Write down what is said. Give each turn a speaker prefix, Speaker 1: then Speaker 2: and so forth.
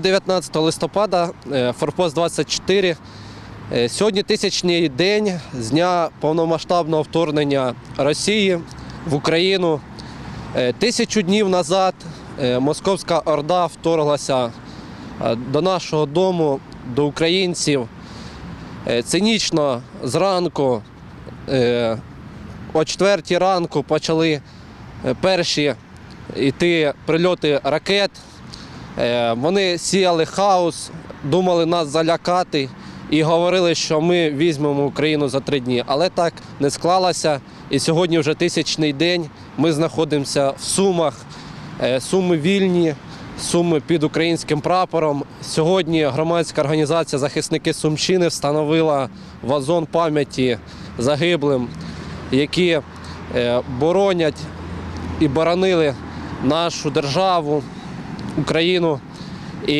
Speaker 1: 19 листопада, е, Форпост 24. Е, Сьогодні тисячний день з дня повномасштабного вторгнення Росії в Україну. Е, Тисячу днів назад Московська Орда вторглася до нашого дому, до українців. Цинічно зранку, о 4 ранку почали перші йти прильоти ракет. Е, Вони сіяли хаос, думали нас залякати і говорили, що ми візьмемо Україну за три дні. Але так не склалося. І сьогодні вже тисячний день. Ми знаходимося в Сумах. Е, Суми вільні, суми під українським прапором. Сьогодні громадська організація Захисники Сумщини встановила вазон пам'яті загиблим, які е, боронять і боронили нашу державу, Україну. І